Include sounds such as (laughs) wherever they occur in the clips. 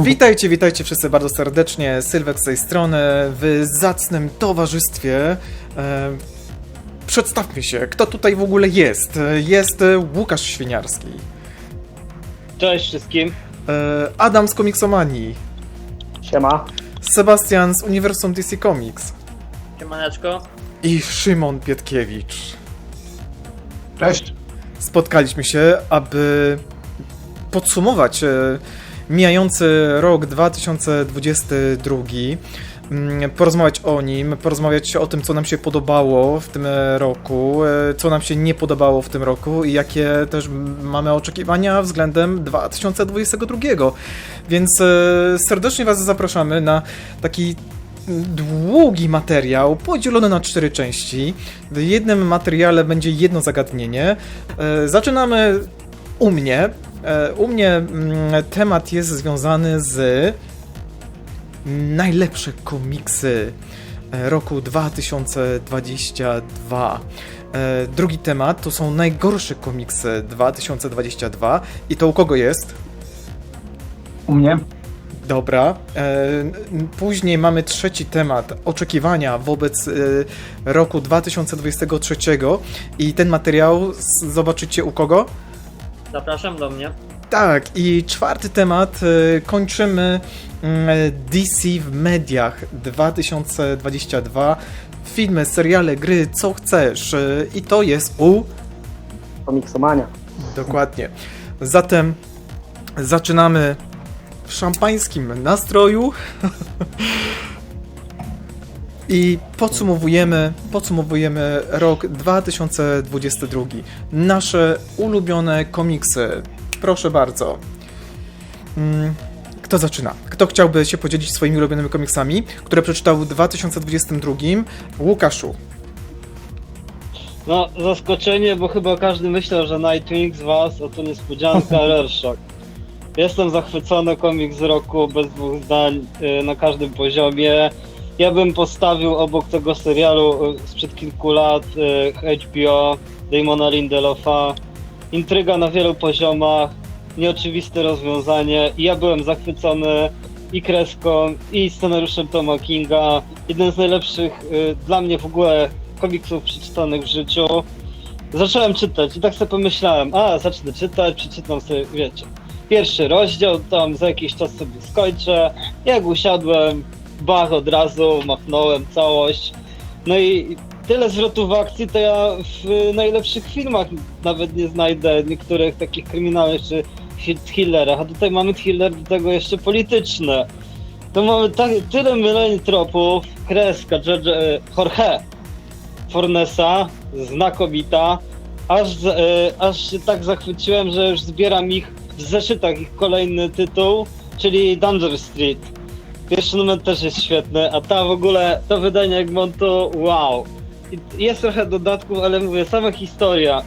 Witajcie, witajcie wszyscy bardzo serdecznie. Sylwek z tej strony, w zacnym towarzystwie. E, przedstawmy się, kto tutaj w ogóle jest. Jest Łukasz Świniarski, Cześć wszystkim. e, Adam z Komiksomanii, Siema. Sebastian z Uniwersum DC Comics Siemaneczko. i Szymon Pietkiewicz. Cześć. spotkaliśmy się, aby podsumować e, mijający rok 2022, mm, porozmawiać o nim, porozmawiać o tym, co nam się podobało w tym e, roku, e, co nam się nie podobało w tym roku i jakie też mamy oczekiwania względem 2022. Więc e, serdecznie Was zapraszamy na taki długi materiał podzielony na cztery części. W jednym materiale będzie jedno zagadnienie. Zaczynamy u mnie. E, U mnie mm, temat jest związany z najlepsze komiksy e, roku 2022. E, Drugi temat to są najgorsze komiksy 2022 i to u kogo jest? U mnie? Dobra. Później mamy trzeci temat oczekiwania wobec roku 2023 i ten materiał zobaczycie u kogo? Zapraszam do mnie. Tak, i czwarty temat e, kończymy mm, DC w mediach 2022. Filmy, seriale, gry, co chcesz. e, I to jest u Komiksomania. Dokładnie. Zatem zaczynamy w szampańskim nastroju (laughs) i podsumowujemy, podsumowujemy rok 2022. Nasze ulubione komiksy. Proszę bardzo. Mm, Kto zaczyna? Kto chciałby się podzielić swoimi ulubionymi komiksami, które przeczytał w 2022? Łukaszu. No, zaskoczenie, bo chyba każdy myślał, że Nightwing z was, a to niespodzianka, Rorschach. Jestem zachwycony, komiks z roku, bez dwóch zdań, y, na każdym poziomie. Ja bym postawił obok tego serialu y, sprzed kilku lat y, HBO, Damona Lindelofa. Intryga na wielu poziomach, nieoczywiste rozwiązanie i ja byłem zachwycony i kreską, i scenariuszem Toma Kinga. Jeden z najlepszych y, dla mnie w ogóle komiksów przeczytanych w życiu. Zacząłem czytać i tak sobie pomyślałem, a zacznę czytać, przeczytam sobie, wiecie, pierwszy rozdział, tam za jakiś czas sobie skończę. Jak usiadłem, bach od razu, machnąłem całość. No i tyle zwrotów akcji to ja w najlepszych filmach nawet nie znajdę niektórych takich kryminalnych czy thrillerach, a tutaj mamy thriller do tego jeszcze polityczny. To mamy tak, tyle myleń tropów, kreska George, e, Jorge Fornesa, znakomita, aż, e, aż się tak zachwyciłem, że już zbieram ich w zeszytach ich kolejny tytuł, czyli Danger Street. Pierwszy numer też jest świetny, a ta w ogóle, to wydanie Egmontu, wow. Jest trochę dodatków, ale mówię, sama historia.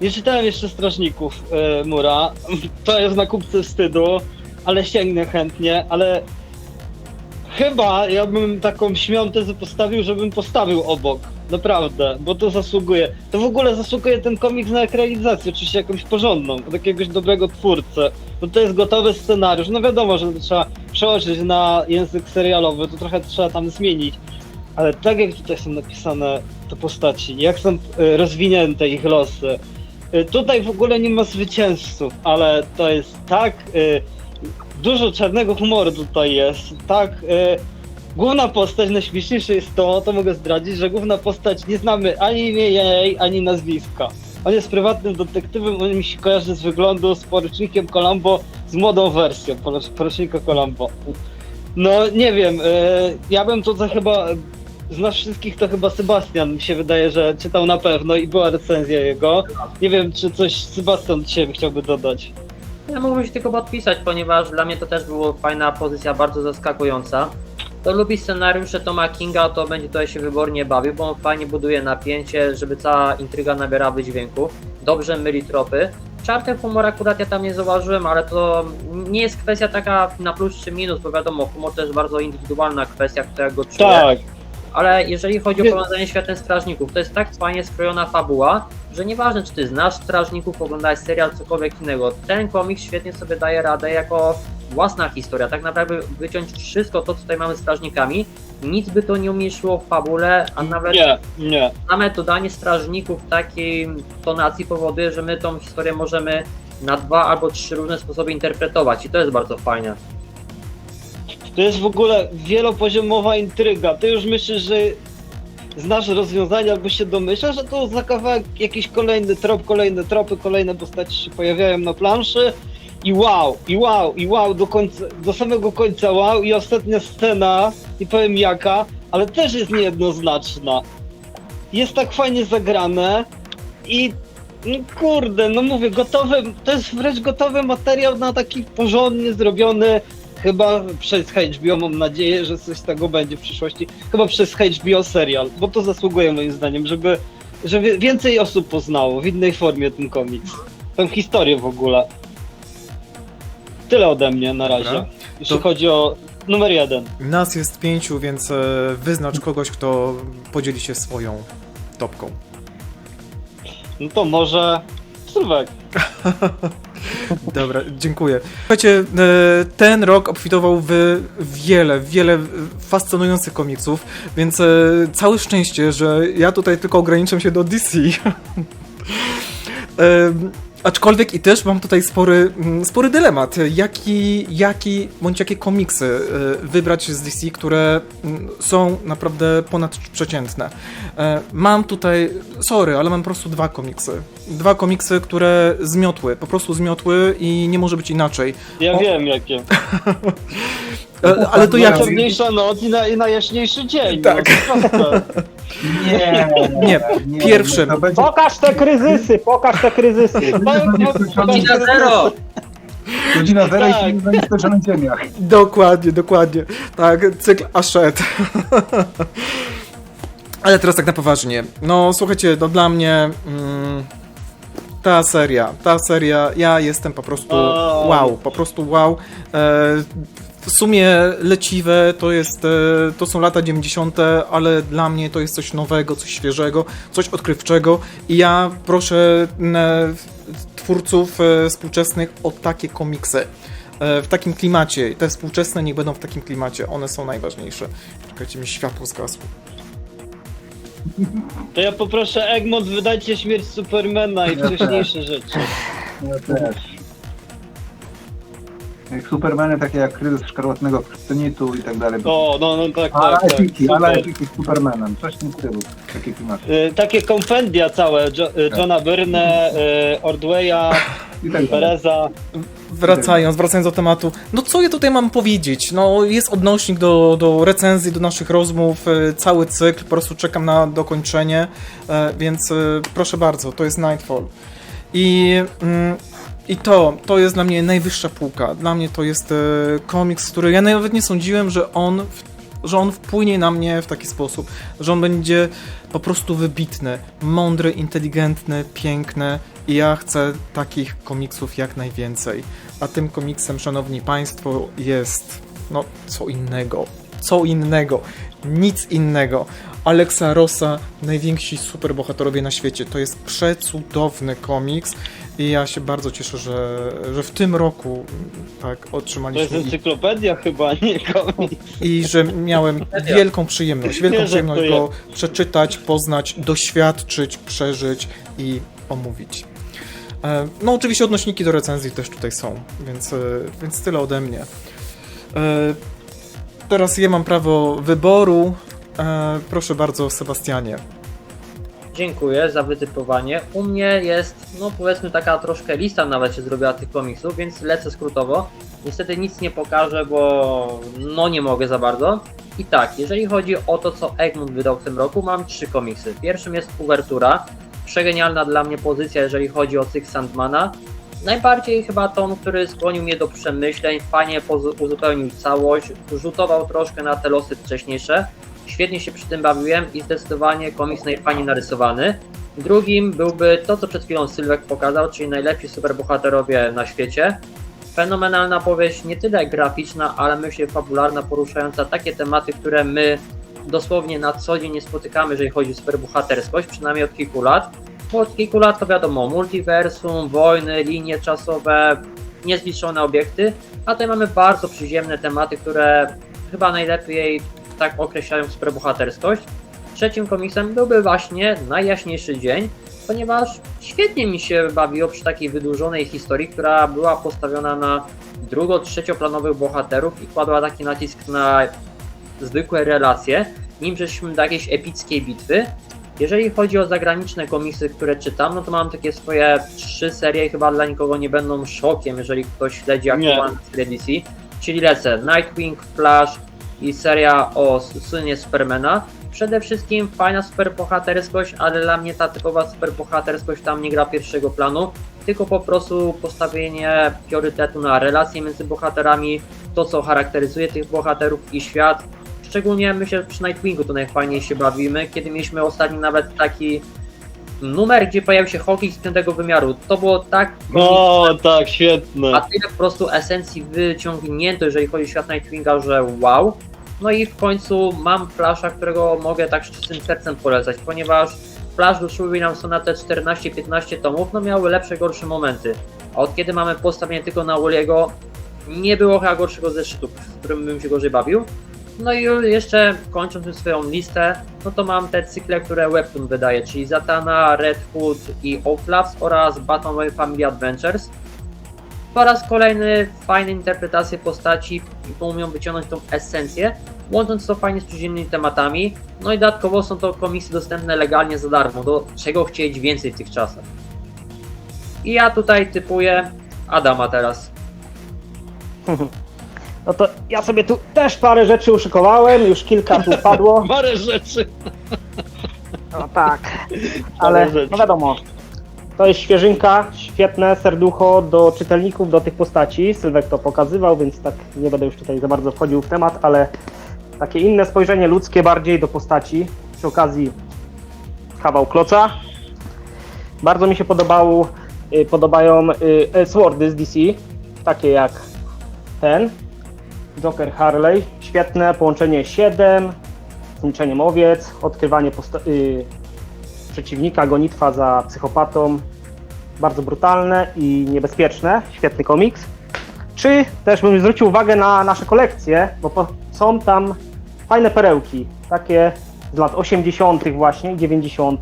Nie czytałem jeszcze Strażników e, Mura, (laughs) to jest na kupce wstydu, ale sięgnę chętnie, ale chyba ja bym taką śmiałą tezę postawił, żebym postawił obok. Naprawdę, bo to zasługuje. To w ogóle zasługuje ten komiks na ekranizację, oczywiście jakąś porządną, od jakiegoś dobrego twórcę. No to jest gotowy scenariusz. No wiadomo, że trzeba przełożyć na język serialowy, to trochę trzeba tam zmienić. Ale tak jak tutaj są napisane te postaci, jak są y, rozwinięte ich losy. Y, Tutaj w ogóle nie ma zwycięzców, ale to jest tak. y, Dużo czarnego humoru tutaj jest. Tak. Główna postać, najśmieszniejsze jest to, to mogę zdradzić, że główna postać nie znamy ani imię jej, ani nazwiska. On jest prywatnym detektywem, on mi się kojarzy z wyglądu z porucznikiem Columbo, z młodą wersją porucz- porucznika Columbo. No nie wiem, y, ja bym tutaj chyba, z nas wszystkich to chyba Sebastian mi się wydaje, że czytał na pewno i była recenzja jego. Nie wiem, czy coś Sebastian dzisiaj chciałby dodać. Ja mógłbym się tylko podpisać, ponieważ dla mnie to też była fajna pozycja, bardzo zaskakująca. To lubi scenariusze Toma Kinga, to będzie tutaj się wybornie bawił, bo on fajnie buduje napięcie, żeby cała intryga nabierała wydźwięku. Dobrze myli tropy. Czarty humor akurat ja tam nie zauważyłem, ale to nie jest kwestia taka na plus czy minus, bo wiadomo, humor to jest bardzo indywidualna kwestia, która go czuje. Tak, Ale jeżeli chodzi o Nie- powiązanie światem strażników, to jest tak fajnie skrojona fabuła, że nieważne czy ty znasz strażników, oglądałeś serial, cokolwiek innego, ten komiks świetnie sobie daje radę jako własna historia, tak naprawdę wyciąć wszystko to, co tutaj mamy z strażnikami, nic by to nie umniejszyło w fabule, a nawet Nie, nie. same dodanie strażników takiej tonacji powoduje, że my tą historię możemy na dwa albo trzy różne sposoby interpretować i to jest bardzo fajne. To jest w ogóle wielopoziomowa intryga. Ty już myślisz, że znasz rozwiązania, albo się domyślasz, że to za kawałek jakiś kolejny trop, kolejne tropy, kolejne postaci się pojawiają na planszy i wow, i wow, i wow, do, końca, do samego końca wow i ostatnia scena, nie powiem jaka, ale też jest niejednoznaczna. Jest tak fajnie zagrane i no kurde, no mówię, gotowy, to jest wręcz gotowy materiał na taki porządnie zrobiony chyba przez HBO, mam nadzieję, że coś z tego będzie w przyszłości, chyba przez HBO serial, bo to zasługuje moim zdaniem, żeby, żeby więcej osób poznało w innej formie ten komiks, tę historię w ogóle. Tyle ode mnie na razie, Dobra. jeśli To- chodzi o numer jeden. Nas jest pięciu, więc e, wyznacz kogoś, kto podzieli się swoją topką. No to może Sylwek. (laughs) Dobra, dziękuję. Słuchajcie, e, ten rok obfitował w wiele, wiele fascynujących komiksów, więc e, całe szczęście, że ja tutaj tylko ograniczam się do DC. (laughs) E, Aczkolwiek i też mam tutaj spory, mm, spory dylemat, jaki, jaki bądź jakie komiksy e, wybrać z DC, które mm, są naprawdę ponadprzeciętne. E, Mam tutaj, sorry, ale mam po prostu dwa komiksy. Dwa komiksy, które zmiotły, po prostu zmiotły i nie może być inaczej. Ja O. wiem jakie. (laughs) E, Ale to jak... Najciemniejsza noc i, na, i najjaśniejszy dzień. Tak. No, to proste. Nie, Nie, pierwszym. To będzie Pokaż te kryzysy, pokaż te kryzysy. Godzina zero! godzina zero Tak. i film będzie w ziemiach. Dokładnie, dokładnie. Tak, cykl Ashet. Ale teraz tak na poważnie. No słuchajcie, no dla mnie mm, ta seria, ta seria, ja jestem po prostu wow, po prostu wow. E, w sumie leciwe to jest, e, to są lata 90., ale dla mnie to jest coś nowego, coś świeżego, coś odkrywczego i ja proszę m, twórców e, współczesnych o takie komiksy e, w takim klimacie. Te współczesne niech będą w takim klimacie, one są najważniejsze. Czekajcie, mi światło zgasło. To ja poproszę Egmont, wydajcie śmierć Supermana i wcześniejsze rzeczy. Ja też. Supermany, takie jak kryzys szkarłatnego kryptonitu i tak dalej. O, no, no tak, ale tak, tak. epiki, ale super. epiki z Supermanem. Coś w tym stylu. Takie klimaty. Y, takie kompendia całe jo, y, Johna Byrne, y, Ordwaya, I tak dalej. Pereza. Wracając, wracając do tematu, no co ja tutaj mam powiedzieć? No jest odnośnik do, do recenzji, do naszych rozmów, e, cały cykl, po prostu czekam na dokończenie, więc proszę bardzo, to jest Nightfall. I, mm, i to, to jest dla mnie najwyższa półka. Dla mnie to jest e, komiks, który ja nawet nie sądziłem, że on, że on wpłynie na mnie w taki sposób, że on będzie po prostu wybitny, mądry, inteligentny, piękny i ja chcę takich komiksów jak najwięcej. A tym komiksem, szanowni państwo, jest no co innego. Co innego. Nic innego. Alexa Rossa, najwięksi superbohaterowie na świecie. To jest przecudowny komiks i ja się bardzo cieszę, że, że w tym roku tak To jest otrzymaliśmy i, encyklopedia chyba, nie komiks. i że miałem wielką przyjemność, wielką Nie, przyjemność żartuję. go przeczytać, poznać, doświadczyć, przeżyć i omówić. E, No oczywiście odnośniki do recenzji też tutaj są, więc, e, więc tyle ode mnie. E, Teraz ja mam prawo wyboru. E, Proszę bardzo, Sebastianie. Dziękuję za wytypowanie. U mnie jest, no powiedzmy, taka troszkę lista nawet się zrobiła tych komiksów, więc lecę skrótowo. Niestety nic nie pokażę, bo no nie mogę za bardzo. I tak, jeżeli chodzi o to, co Egmont wydał w tym roku, mam trzy komiksy. Pierwszym jest Uvertura, przegenialna dla mnie pozycja, jeżeli chodzi o cykl Sandmana. Najbardziej chyba ton, który skłonił mnie do przemyśleń, fajnie uzupełnił całość, rzutował troszkę na te losy wcześniejsze. Świetnie się przy tym bawiłem i zdecydowanie komiks najfajniej narysowany. Drugim byłby to, co przed chwilą Sylwek pokazał, czyli najlepsi superbohaterowie na świecie. Fenomenalna powieść, nie tyle graficzna, ale myślę fabularna, poruszająca takie tematy, które my dosłownie na co dzień nie spotykamy, jeżeli chodzi o superbohaterskość, przynajmniej od kilku lat. Bo od kilku lat to wiadomo, multiversum, wojny, linie czasowe, niezliczone obiekty, a tutaj mamy bardzo przyziemne tematy, które chyba najlepiej tak określają superbohaterskość. Trzecim komiksem byłby właśnie Najjaśniejszy Dzień, ponieważ świetnie mi się bawiło przy takiej wydłużonej historii, która była postawiona na drugo-trzecioplanowych bohaterów i kładła taki nacisk na zwykłe relacje, nim żeśmy do jakiejś epickiej bitwy. Jeżeli chodzi o zagraniczne komiksy, które czytam, no to mam takie swoje trzy serie, chyba dla nikogo nie będą szokiem, jeżeli ktoś śledzi aktualne serie DC. Czyli lecę Nightwing, Flash i seria o synie Supermana. Przede wszystkim fajna superbohaterskość, ale dla mnie ta typowa superbohaterskość tam nie gra pierwszego planu, tylko po prostu postawienie priorytetu na relacje między bohaterami, to co charakteryzuje tych bohaterów i świat. Szczególnie myślę, że przy Nightwingu to najfajniej się bawimy, kiedy mieliśmy ostatni nawet taki numer, gdzie pojawił się Hawking z piątego wymiaru. To było tak O, tak, a świetne. tyle po prostu esencji wyciągnięto, jeżeli chodzi o świat Nightwinga, że wow. No i w końcu mam Flasha, którego mogę tak z czystym sercem polecać, ponieważ Flash do Williamsona na te 14-15 tomów, no miały lepsze, gorsze momenty. A od kiedy mamy postawienie tylko na Walliego, nie było chyba gorszego zeszytu, w którym bym się gorzej bawił. No i jeszcze kończąc swoją listę, no to mam te cykle, które Webtoon wydaje, czyli Zatana, Red Hood i Outlast oraz Batman Family Adventures. Po raz kolejny fajne interpretacje postaci i umią wyciągnąć tą esencję, łącząc to fajnie z przyziemnymi tematami. No i dodatkowo są to komisje dostępne legalnie za darmo, do czego chcieć więcej w tych czasach. I ja tutaj typuję Adama teraz. (laughs) No to ja sobie tu też parę rzeczy uszykowałem, już kilka tu padło. (laughs) Parę rzeczy. No tak, ale no wiadomo, to jest świeżynka, świetne serducho do czytelników, do tych postaci. Sylwek to pokazywał, więc tak nie będę już tutaj za bardzo wchodził w temat, ale takie inne spojrzenie ludzkie bardziej do postaci. Przy okazji kawał kloca. Bardzo mi się podobało, y, podobają y, Elseworldy z DC, takie jak ten, Joker Harley. Świetne połączenie 7 z milczeniem owiec, odkrywanie posta- y, przeciwnika, gonitwa za psychopatą. Bardzo brutalne i niebezpieczne. Świetny komiks. Czy też bym zwrócił uwagę na nasze kolekcje, bo są tam fajne perełki, takie z lat 80. właśnie i 90.,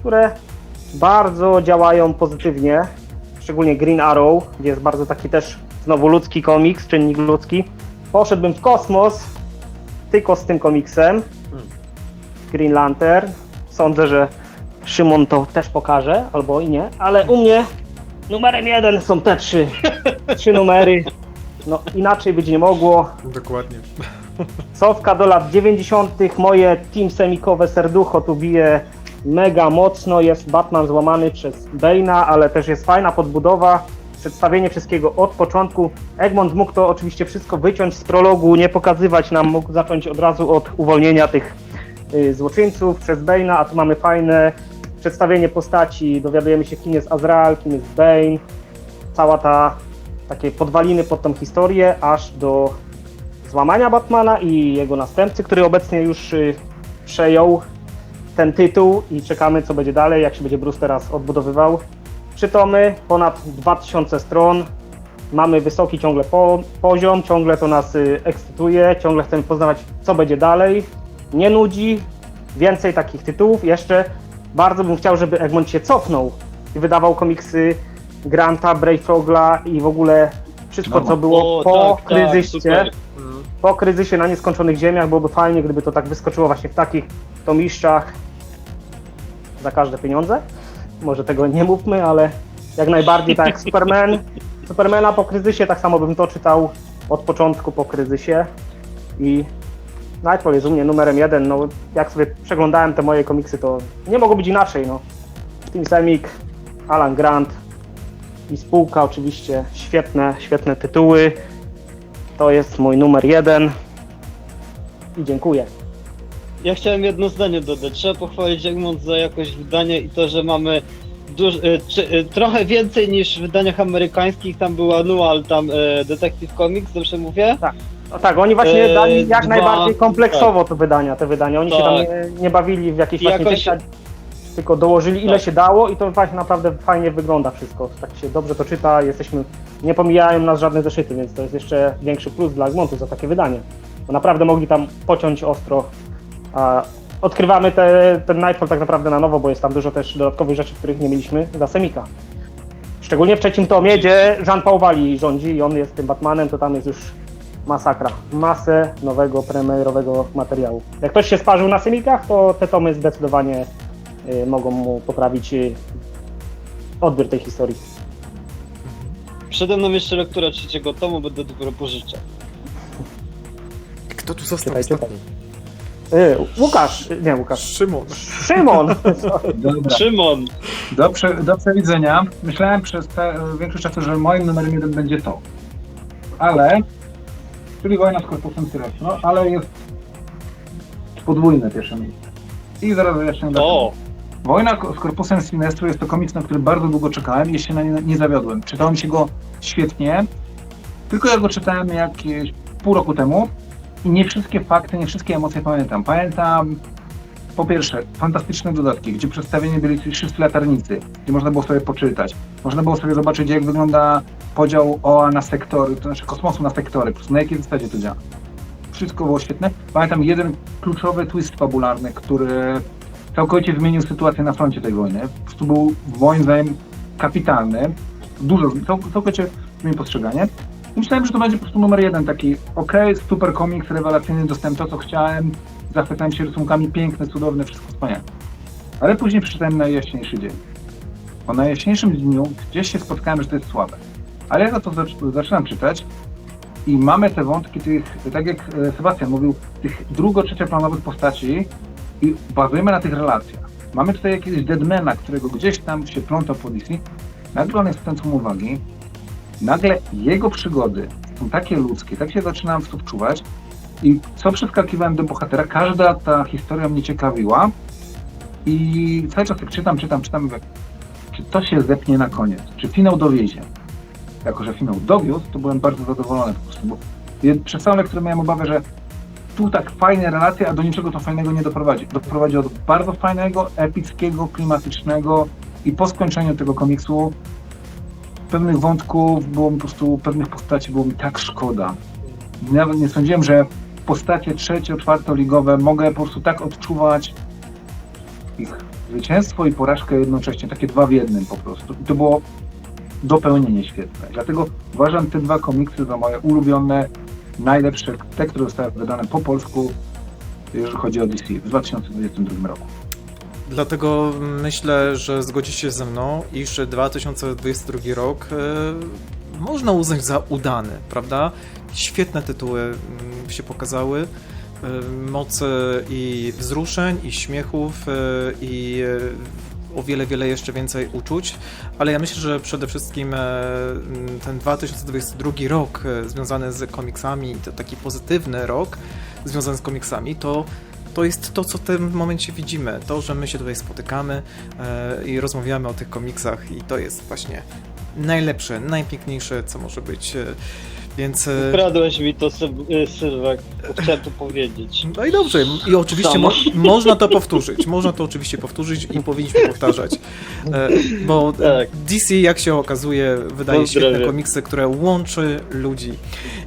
które bardzo działają pozytywnie. Szczególnie Green Arrow, gdzie jest bardzo taki też znowu ludzki komiks, czynnik ludzki. Poszedłbym w kosmos tylko z tym komiksem. Green Lantern. Sądzę, że Szymon to też pokaże, albo i nie, ale u mnie numerem jeden są te trzy. (laughs) Trzy numery. No inaczej być nie mogło. Dokładnie. Cofka do lat 90. Moje team semikowe serducho tu bije mega mocno. Jest Batman złamany przez Bane'a, ale też jest fajna podbudowa. Przedstawienie wszystkiego od początku. Egmont mógł to oczywiście wszystko wyciąć z prologu, nie pokazywać nam, mógł zacząć od razu od uwolnienia tych złoczyńców przez Bane'a, a tu mamy fajne przedstawienie postaci. Dowiadujemy się, kim jest Azrael, kim jest Bane. Cała ta takie podwaliny pod tą historię, aż do złamania Batmana i jego następcy, który obecnie już y, przejął ten tytuł i czekamy co będzie dalej, jak się będzie Bruce teraz odbudowywał. Trzy tomy, ponad 2000 stron, mamy wysoki ciągle po, poziom, ciągle to nas y, ekscytuje, ciągle chcemy poznawać co będzie dalej, nie nudzi, więcej takich tytułów, jeszcze bardzo bym chciał, żeby Egmont się cofnął i wydawał komiksy Granta, Brayfrogla i w ogóle wszystko No. co było O, po tak, tak, kryzysie. Mm. po kryzysie na nieskończonych ziemiach byłoby fajnie, gdyby to tak wyskoczyło właśnie w takich tomiszczach za każde pieniądze. Może tego nie mówmy, ale jak najbardziej tak jak Superman. (laughs) Supermana po kryzysie tak samo bym to czytał od początku po kryzysie i Nightfall jest u mnie numerem jeden. No, jak sobie przeglądałem te moje komiksy, to nie mogło być inaczej. No. Tim Semik, Alan Grant i spółka oczywiście. Świetne, świetne tytuły. To jest mój numer jeden. I dziękuję. Ja chciałem jedno zdanie dodać. Trzeba pochwalić Egmont za jakość wydania i to, że mamy duż, y, czy, y, trochę więcej niż w wydaniach amerykańskich. Tam był Annual, tam y, Detective Comics, dobrze mówię? No tak, oni właśnie Eee, dali jak dwa- najbardziej kompleksowo te wydania, te wydania. Oni się tam Tak. nie, nie bawili w jakieś I właśnie jakoś- tylko dołożyli ile Tak. się dało i to właśnie naprawdę fajnie wygląda wszystko. Tak się dobrze to czyta, jesteśmy, nie pomijają nas żadne zeszyty, więc to jest jeszcze większy plus dla Egmontu za takie wydanie. Bo naprawdę mogli tam pociąć ostro. A odkrywamy te, ten Nightfall tak naprawdę na nowo, bo jest tam dużo też dodatkowych rzeczy, których nie mieliśmy za Semika. Szczególnie w trzecim tomie, gdzie Jean-Paul Wali rządzi i on jest tym Batmanem, to tam jest już masakra. Masę nowego, premierowego materiału. Jak ktoś się sparzył na Semikach, to te tomy zdecydowanie y, mogą mu poprawić y, odbiór tej historii. Przede mną jeszcze lektura trzeciego tomu, będę dopiero pożyczał. Kto tu został Czytaj, ostatni? Y, Łukasz, nie Łukasz, Szymon. Szymon! Dobra. Szymon! Do, prze, do przewidzenia. Myślałem przez te, większość czasu, że moim numerem jeden będzie to. Ale, czyli wojna z korpusem Syrosno, ale jest podwójne pierwsze miejsce. I zaraz wyjaśnię dlaczego. Wojna z Korpusem Sinestro jest to komiks, na który bardzo długo czekałem i się na nie, nie zawiodłem. Czytałem mi się go świetnie, tylko ja go czytałem jakieś pół roku temu i nie wszystkie fakty, nie wszystkie emocje pamiętam. Pamiętam po pierwsze fantastyczne dodatki, gdzie przedstawieni byli wszyscy latarnicy, gdzie można było sobie poczytać. Można było sobie zobaczyć, jak wygląda podział OA na sektory, to znaczy kosmosu na sektory, po prostu na jakiej zasadzie to działa. Wszystko było świetne. Pamiętam jeden kluczowy twist fabularny, który całkowicie zmienił sytuację na froncie tej wojny. Po prostu był moim zdaniem kapitalny. Dużo, cał, całkowicie zmienił postrzeganie. I myślałem, że to będzie po prostu numer jeden, taki ok, super komiks, rewelacyjny, dostałem to, co chciałem, zachwycałem się rysunkami, piękne, cudowne, wszystko wspaniałe. Ale później przeczytałem Najjaśniejszy Dzień. Po Najjaśniejszym Dniu gdzieś się spotkałem, że to jest słabe. Ale ja za to zac- zaczynam czytać i mamy te wątki tych, tak jak e, Sebastian mówił, tych drugo-trzecioplanowych postaci, i bazujemy na tych relacjach. Mamy tutaj jakiegoś deadmana, którego gdzieś tam się pląta po DC, nagle on jest centrum uwagi, nagle jego przygody są takie ludzkie, tak się zaczynam w to wczuwać i co przeskakiwałem do bohatera, każda ta historia mnie ciekawiła i cały czas jak czytam, czytam, czytam, czy to się zepnie na koniec, czy finał dowiezie. Jako, że finał dowiózł, to byłem bardzo zadowolony po prostu, bo przez całą lekturę miałem obawę, że tu tak fajne relacje, a do niczego to fajnego nie doprowadzi. Doprowadzi do bardzo fajnego, epickiego, klimatycznego i po skończeniu tego komiksu pewnych wątków było mi po prostu, pewnych postaci było mi tak szkoda. Nawet nie sądziłem, że postacie trzecio, czwartoligowe mogę po prostu tak odczuwać ich zwycięstwo i porażkę jednocześnie, takie dwa w jednym po prostu. I to było dopełnienie świetne. Dlatego uważam te dwa komiksy za moje ulubione, najlepsze, te, które zostały wydane po polsku, jeżeli chodzi o DC w 2022 roku. Dlatego myślę, że zgodzicie ze mną, iż 2022 rok e, można uznać za udany, prawda? Świetne tytuły mm, się pokazały. E, mocy i wzruszeń, i śmiechów, e, i e, o wiele, wiele jeszcze więcej uczuć, ale ja myślę, że przede wszystkim e, m, ten 2022 rok związany z komiksami, taki pozytywny rok związany z komiksami, to to jest to, co w tym momencie widzimy. To, że my się tutaj spotykamy i rozmawiamy o tych komiksach i to jest właśnie najlepsze, najpiękniejsze, co może być. E, więc... E, Ukradłeś mi to, y, Sylwek. Chciałem to powiedzieć. no i dobrze, i oczywiście mo (laughs) można to powtórzyć, można to oczywiście powtórzyć i powinniśmy powtarzać, e, bo Tak. DC, jak się okazuje, wydaje Pozdrawiam. świetne komiksy, które łączy ludzi.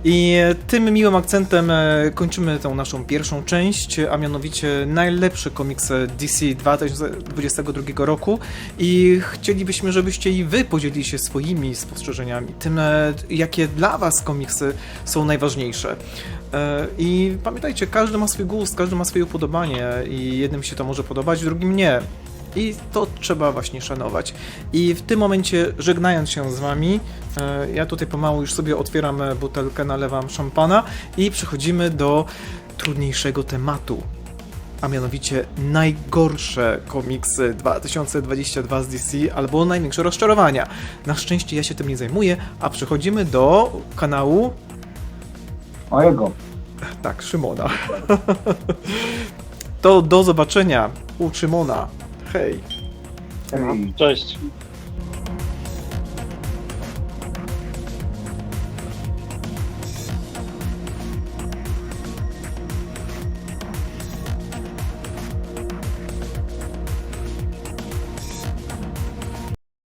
I e, tym miłym akcentem e, kończymy tą naszą pierwszą część, a mianowicie najlepsze komiksy DC 2022 roku i chcielibyśmy, żebyście i wy podzielili się swoimi spostrzeżeniami, tym, e, jakie dla was komiksy są najważniejsze. E, I pamiętajcie, każdy ma swój gust, każdy ma swoje upodobanie i jednym się to może podobać, drugim nie. I to trzeba właśnie szanować. I w tym momencie, żegnając się z wami, e, ja tutaj pomału już sobie otwieram butelkę, nalewam szampana i przechodzimy do trudniejszego tematu. A mianowicie najgorsze komiksy 2022 z DC albo największe rozczarowania. Na szczęście ja się tym nie zajmuję, a przechodzimy do kanału Mojego. tak, Szymona. (laughs) to do zobaczenia u Szymona. Hej. Ej. Cześć.